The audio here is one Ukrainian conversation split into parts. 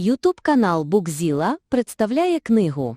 Ютуб канал Букзіла представляє книгу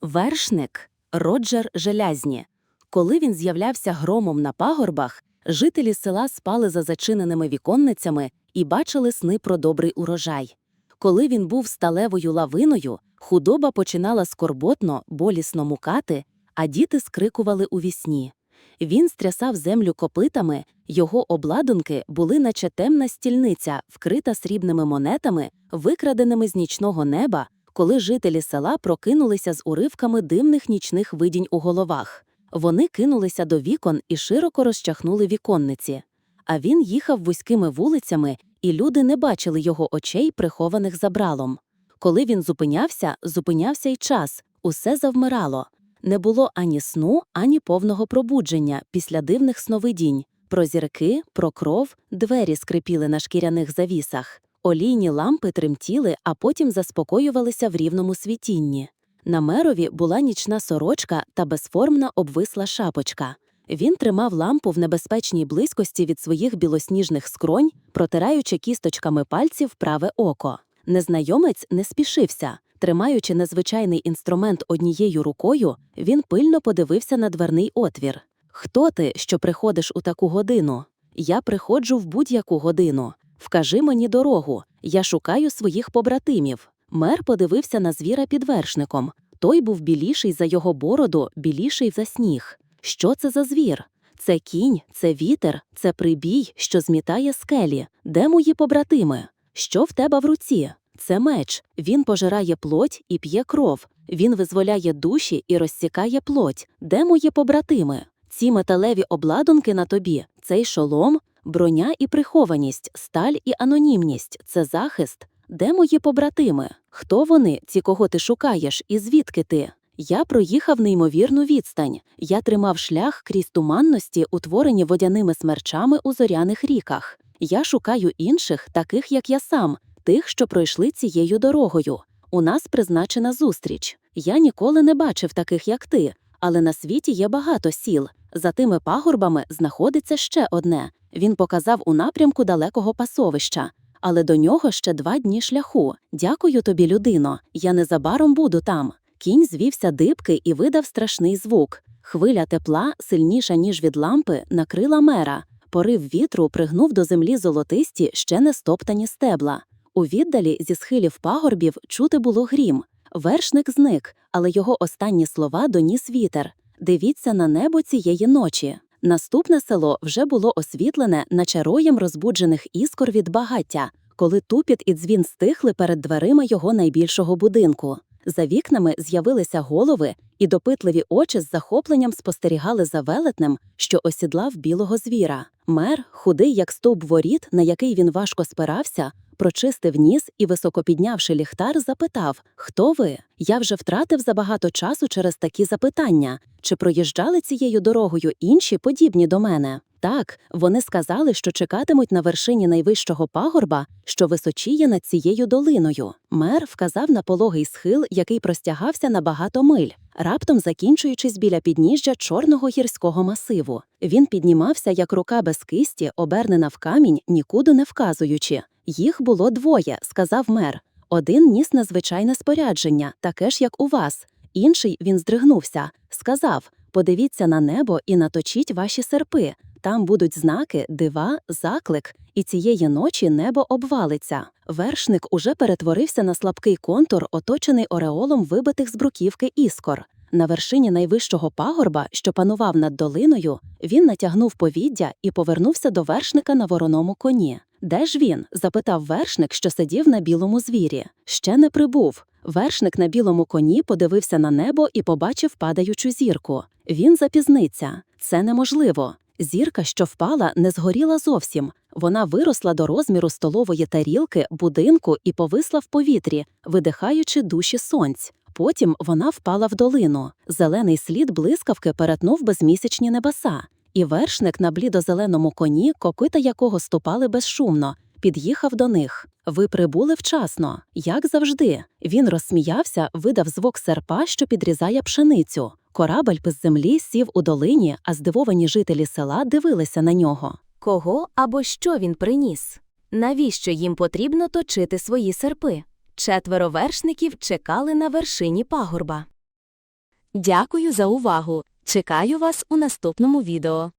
Вершник Роджер Желязні. Коли він з'являвся громом на пагорбах, жителі села спали за зачиненими віконницями і бачили сни про добрий урожай. Коли він був сталевою лавиною, худоба починала скорботно, болісно мукати, а діти скрикували у вісні. Він стрясав землю копитами, його обладунки були наче темна стільниця, вкрита срібними монетами, викраденими з нічного неба, коли жителі села прокинулися з уривками димних нічних видінь у головах. Вони кинулися до вікон і широко розчахнули віконниці. А він їхав вузькими вулицями, і люди не бачили його очей, прихованих забралом. Коли він зупинявся, зупинявся й час, усе завмирало. Не було ані сну, ані повного пробудження після дивних сновидінь. Про зірки, про кров, двері скрипіли на шкіряних завісах. Олійні лампи тремтіли, а потім заспокоювалися в рівному світінні. На мерові була нічна сорочка та безформна обвисла шапочка. Він тримав лампу в небезпечній близькості від своїх білосніжних скронь, протираючи кісточками пальців праве око. Незнайомець не спішився. Тримаючи незвичайний інструмент однією рукою, він пильно подивився на дверний отвір. Хто ти, що приходиш у таку годину? Я приходжу в будь-яку годину. Вкажи мені дорогу, я шукаю своїх побратимів. Мер подивився на звіра під вершником. Той був біліший за його бороду, біліший за сніг. Що це за звір? Це кінь, це вітер, це прибій, що змітає скелі. Де мої побратими? Що в тебе в руці? Це меч. Він пожирає плоть і п'є кров. Він визволяє душі і розсікає плоть. Де мої побратими? Ці металеві обладунки на тобі, цей шолом, броня і прихованість, сталь і анонімність це захист. Де мої побратими? Хто вони, ці кого ти шукаєш, і звідки ти? Я проїхав неймовірну відстань. Я тримав шлях крізь туманності, утворені водяними смерчами у зоряних ріках. Я шукаю інших, таких як я сам, тих, що пройшли цією дорогою. У нас призначена зустріч. Я ніколи не бачив таких, як ти, але на світі є багато сіл. За тими пагорбами знаходиться ще одне. Він показав у напрямку далекого пасовища. Але до нього ще два дні шляху. Дякую тобі, людино. Я незабаром буду там. Кінь звівся дибки і видав страшний звук. Хвиля тепла, сильніша ніж від лампи, накрила мера. Порив вітру пригнув до землі золотисті, ще не стоптані стебла. У віддалі зі схилів пагорбів чути було грім. Вершник зник, але його останні слова доніс вітер. Дивіться на небо цієї ночі. Наступне село вже було освітлене, наче роєм розбуджених іскор від багаття, коли тупіт і дзвін стихли перед дверима його найбільшого будинку. За вікнами з'явилися голови, і допитливі очі з захопленням спостерігали за велетнем, що осідлав білого звіра. Мер, худий як стовп воріт, на який він важко спирався, прочистив ніс і, високо піднявши ліхтар, запитав: Хто ви? Я вже втратив забагато часу через такі запитання. Чи проїжджали цією дорогою інші подібні до мене? Так, вони сказали, що чекатимуть на вершині найвищого пагорба, що височіє над цією долиною. Мер вказав на пологий схил, який простягався на багато миль, раптом закінчуючись біля підніжжя чорного гірського масиву. Він піднімався, як рука без кисті, обернена в камінь, нікуди не вказуючи. Їх було двоє, сказав мер. Один ніс незвичайне спорядження, таке ж, як у вас. Інший він здригнувся, сказав: Подивіться на небо і наточіть ваші серпи. Там будуть знаки, дива, заклик, і цієї ночі небо обвалиться. Вершник уже перетворився на слабкий контур, оточений ореолом вибитих з бруківки іскор. На вершині найвищого пагорба, що панував над долиною, він натягнув повіддя і повернувся до вершника на вороному коні. Де ж він? запитав вершник, що сидів на білому звірі. Ще не прибув. Вершник на білому коні подивився на небо і побачив падаючу зірку. Він запізниться. Це неможливо. Зірка, що впала, не згоріла зовсім. Вона виросла до розміру столової тарілки, будинку і повисла в повітрі, видихаючи душі сонць. Потім вона впала в долину. Зелений слід блискавки перетнув безмісячні небеса. І вершник на блідозеленому коні, копита якого ступали безшумно, під'їхав до них. Ви прибули вчасно, як завжди. Він розсміявся, видав звук серпа, що підрізає пшеницю. Корабель без землі сів у долині, а здивовані жителі села дивилися на нього. Кого або що він приніс? Навіщо їм потрібно точити свої серпи? Четверо вершників чекали на вершині пагорба. Дякую за увагу. Чекаю вас у наступному відео.